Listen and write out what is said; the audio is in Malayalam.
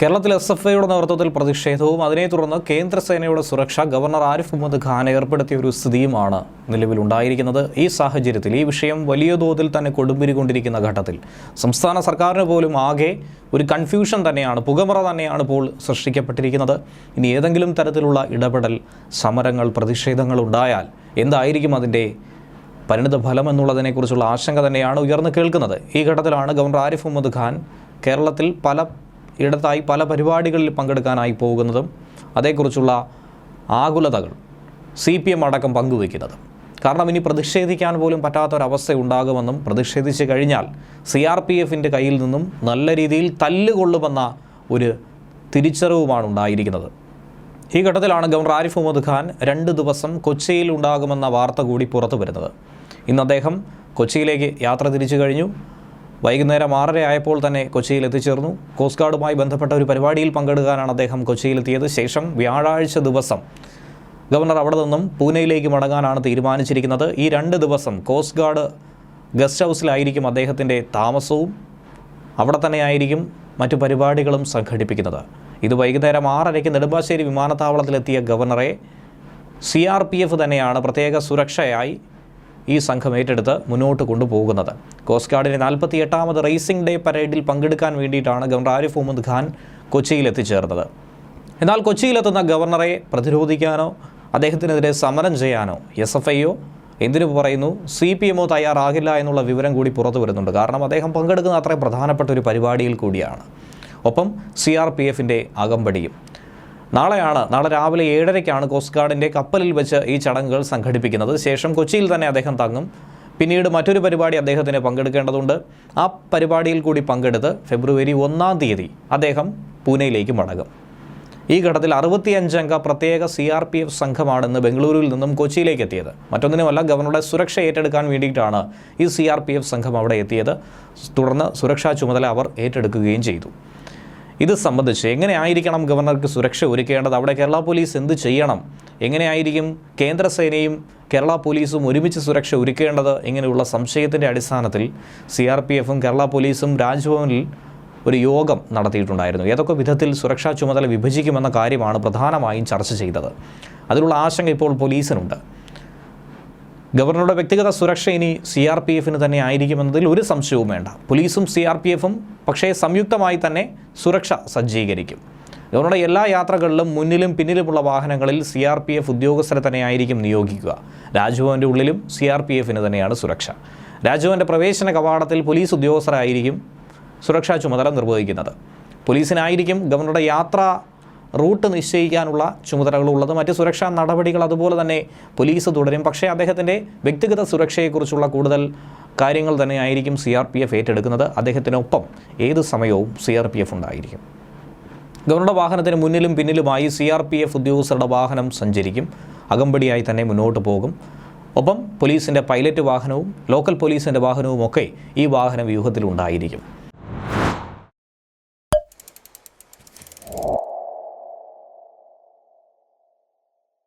കേരളത്തിൽ എസ് എഫ് ഐയുടെ നേതൃത്വത്തിൽ പ്രതിഷേധവും അതിനെ തുടർന്ന് കേന്ദ്രസേനയുടെ സുരക്ഷ ഗവർണർ ആരിഫ് മുഹമ്മദ് ഖാൻ ഏർപ്പെടുത്തിയ ഒരു സ്ഥിതിയുമാണ് നിലവിലുണ്ടായിരിക്കുന്നത്. ഈ സാഹചര്യത്തിൽ ഈ വിഷയം വലിയ തോതിൽ തന്നെ കൊടുമ്പിരികൊണ്ടിരിക്കുന്ന ഘട്ടത്തിൽ. സംസ്ഥാന സർക്കാരിന് പോലും ആകെ ഒരു കൺഫ്യൂഷൻ തന്നെയാണ് പുകമറ തന്നെയാണ് ഇപ്പോൾ സൃഷ്ടിക്കപ്പെട്ടിരിക്കുന്നത്. ഇനി ഏതെങ്കിലും തരത്തിലുള്ള ഇടപെടൽ സമരങ്ങൾ പ്രതിഷേധങ്ങൾ ഉണ്ടായാൽ എന്തായിരിക്കും അതിന്റെ പരിണിത ഫലം എന്നുള്ളതിനെക്കുറിച്ചുള്ള ആശങ്ക തന്നെയാണ് ഉയർന്നു കേൾക്കുന്നത്. ഈ ഘട്ടത്തിലാണ് ഗവർണർ ആരിഫ് മുഹമ്മദ് ഖാൻ കേരളത്തിൽ പല ഇടത്തായി പല പരിപാടികളിൽ പങ്കെടുക്കാനായി പോകുന്നതും അതേക്കുറിച്ചുള്ള ആകുലതകൾ സി പി എം അടക്കം പങ്കുവയ്ക്കുന്നതും. കാരണം ഇനി പ്രതിഷേധിക്കാൻ പോലും പറ്റാത്തൊരവസ്ഥ ഉണ്ടാകുമെന്നും പ്രതിഷേധിച്ച് കഴിഞ്ഞാൽ സി ആർ പി എഫിന്റെ കയ്യിൽ നിന്നും നല്ല രീതിയിൽ തല്ലുകൊള്ളുമെന്ന ഒരു തിരിച്ചറിവുമാണ് ഉണ്ടായിരിക്കുന്നത്. ഈ ഘട്ടത്തിലാണ് ഗവർണർ ആരിഫ് മുഹമ്മദ് ഖാൻ രണ്ട് ദിവസം കൊച്ചിയിൽ ഉണ്ടാകുമെന്ന വാർത്ത കൂടി പുറത്തു വരുന്നത് ഇന്ന് അദ്ദേഹം കൊച്ചിയിലേക്ക് യാത്ര തിരിച്ചു കഴിഞ്ഞു. വൈകുന്നേരം ആറര ആയപ്പോൾ തന്നെ കൊച്ചിയിൽ എത്തിച്ചേർന്നു. കോസ്റ്റ് ഗാർഡുമായി ബന്ധപ്പെട്ട ഒരു പരിപാടിയിൽ പങ്കെടുക്കാനാണ് അദ്ദേഹം കൊച്ചിയിലെത്തിയത് ശേഷം വ്യാഴാഴ്ച ദിവസം ഗവർണർ അവിടെ നിന്നും പൂനെയിലേക്ക് മടങ്ങാനാണ് തീരുമാനിച്ചിരിക്കുന്നത്. ഈ രണ്ട് ദിവസം കോസ്റ്റ് ഗാർഡ് ഗസ്റ്റ് ഹൗസിലായിരിക്കും അദ്ദേഹത്തിന്റെ താമസവും. അവിടെ തന്നെയായിരിക്കും മറ്റു പരിപാടികളും സംഘടിപ്പിക്കുന്നത്. ഇത് വൈകുന്നേരം ആറരയ്ക്ക് നെടുമ്പാശ്ശേരി വിമാനത്താവളത്തിലെത്തിയ ഗവർണറെ സി ആർ പി എഫ് തന്നെയാണ് പ്രത്യേക സുരക്ഷയായി ഈ സംഘം ഏറ്റെടുത്ത് മുന്നോട്ട് കൊണ്ടുപോകുന്നത്. കോസ്റ്റ് ഗാർഡിന്റെ നാൽപ്പത്തി എട്ടാമത് റേസിംഗ് ഡേ പരേഡിൽ പങ്കെടുക്കാൻ വേണ്ടിയിട്ടാണ് ഗവർണർ ആരിഫ് മുഹമ്മദ് ഖാൻ കൊച്ചിയിൽ എത്തിച്ചേർന്നത്. എന്നാൽ കൊച്ചിയിലെത്തുന്ന ഗവർണറെ പ്രതിരോധിക്കാനോ അദ്ദേഹത്തിനെതിരെ സമരം ചെയ്യാനോ എസ് എഫ് ഐയോ എന്തിനു പറയുന്നു? സി പി എമ്മോ തയ്യാറാകില്ല എന്നുള്ള വിവരം കൂടി പുറത്തു വരുന്നുണ്ട്. കാരണം അദ്ദേഹം പങ്കെടുക്കുന്ന അത്രയും പ്രധാനപ്പെട്ട ഒരു പരിപാടിയിൽ കൂടിയാണ്. ഒപ്പം സി ആർ പി എഫിന്റെ അകമ്പടിയും. നാളെയാണ് നാളെ രാവിലെ ഏഴരയ്ക്കാണ് കോസ്റ്റ് ഗാർഡിന്റെ കപ്പലിൽ വെച്ച് ഈ ചടങ്ങുകൾ സംഘടിപ്പിക്കുന്നത്. ശേഷം കൊച്ചിയിൽ തന്നെ അദ്ദേഹം തങ്ങും. പിന്നീട് മറ്റൊരു പരിപാടി അദ്ദേഹത്തിന് പങ്കെടുക്കേണ്ടതുണ്ട്. ആ പരിപാടിയിൽ കൂടി പങ്കെടുത്ത് ഫെബ്രുവരി ഒന്നാം തീയതി അദ്ദേഹം പൂനെയിലേക്ക് മടങ്ങും. ഈ ഘട്ടത്തിൽ അറുപത്തിയഞ്ചംഗ പ്രത്യേക സി ആർ പി എഫ് സംഘമാണെന്ന് ബംഗളൂരുവിൽ നിന്നും കൊച്ചിയിലേക്ക് എത്തിയത്. മറ്റൊന്നിനുമല്ല ഗവർണറുടെ സുരക്ഷ ഏറ്റെടുക്കാൻ വേണ്ടിയിട്ടാണ് ഈ സി ആർ പി എഫ് സംഘം അവിടെ എത്തിയത്. തുടർന്ന് സുരക്ഷാ ചുമതല അവർ ഏറ്റെടുക്കുകയും ചെയ്തു. ഇത് സംബന്ധിച്ച് എങ്ങനെയായിരിക്കണം ഗവർണർക്ക് സുരക്ഷ ഒരുക്കേണ്ടത്? അവിടെ കേരള പോലീസ് എന്ത് ചെയ്യണം? എങ്ങനെയായിരിക്കും കേന്ദ്രസേനയും കേരള പോലീസും ഒരുമിച്ച് സുരക്ഷ ഒരുക്കേണ്ടത്? ഇങ്ങനെയുള്ള സംശയത്തിന്റെ അടിസ്ഥാനത്തിൽ സി ആർ പി എഫും കേരള പോലീസും രാജ്ഭവനിൽ ഒരു യോഗം നടത്തിയിട്ടുണ്ടായിരുന്നു. ഏതൊക്കെ വിധത്തിൽ സുരക്ഷാ ചുമതല വിഭജിക്കുമെന്ന കാര്യമാണ് പ്രധാനമായും ചർച്ച ചെയ്തത്. അതിലുള്ള ആശങ്ക ഇപ്പോൾ പോലീസിനുണ്ട്. ഗവർണറുടെ വ്യക്തിഗത സുരക്ഷ ഇനി സി ആർ പി എഫിന് തന്നെ ആയിരിക്കുമെന്നതിൽ ഒരു സംശയവും വേണ്ട. പോലീസും സി ആർ പി എഫും പക്ഷേ സംയുക്തമായി തന്നെ സുരക്ഷ സജ്ജീകരിക്കും. ഗവർണറുടെ എല്ലാ യാത്രകളിലും മുന്നിലും പിന്നിലുമുള്ള വാഹനങ്ങളിൽ സി ആർ പി എഫ് ഉദ്യോഗസ്ഥരെ തന്നെയായിരിക്കും നിയോഗിക്കുക. രാജ്ഭവന്റെ ഉള്ളിലും സി ആർ പി എഫിന് തന്നെയാണ് സുരക്ഷ. രാജ്ഭവന്റെ പ്രവേശന കവാടത്തിൽ പോലീസ് ഉദ്യോഗസ്ഥരായിരിക്കും സുരക്ഷാ ചുമതല നിർവഹിക്കുന്നത്. പോലീസിനായിരിക്കും ഗവർണറുടെ യാത്രാ റൂട്ട് നിശ്ചയിക്കാനുള്ള ചുമതലകളുള്ളത്. മറ്റ് സുരക്ഷാ നടപടികൾ അതുപോലെ തന്നെ പോലീസ് തുടരും. പക്ഷേ അദ്ദേഹത്തിന്റെ വ്യക്തിഗത സുരക്ഷയെക്കുറിച്ചുള്ള കൂടുതൽ കാര്യങ്ങൾ തന്നെയായിരിക്കും സി ആർ പി എഫ് ഏറ്റെടുക്കുന്നത്. അദ്ദേഹത്തിനൊപ്പം ഏത് സമയവും സി ആർ പി എഫ് ഉണ്ടായിരിക്കും. ഗവർണറുടെ വാഹനത്തിന് മുന്നിലും പിന്നിലുമായി സി ആർ പി എഫ് ഉദ്യോഗസ്ഥരുടെ വാഹനം സഞ്ചരിക്കും. അകമ്പടിയായി തന്നെ മുന്നോട്ട് പോകും. ഒപ്പം പോലീസിന്റെ പൈലറ്റ് വാഹനവും ലോക്കൽ പോലീസിന്റെ വാഹനവും ഒക്കെ ഈ വാഹന വ്യൂഹത്തിലുണ്ടായിരിക്കും.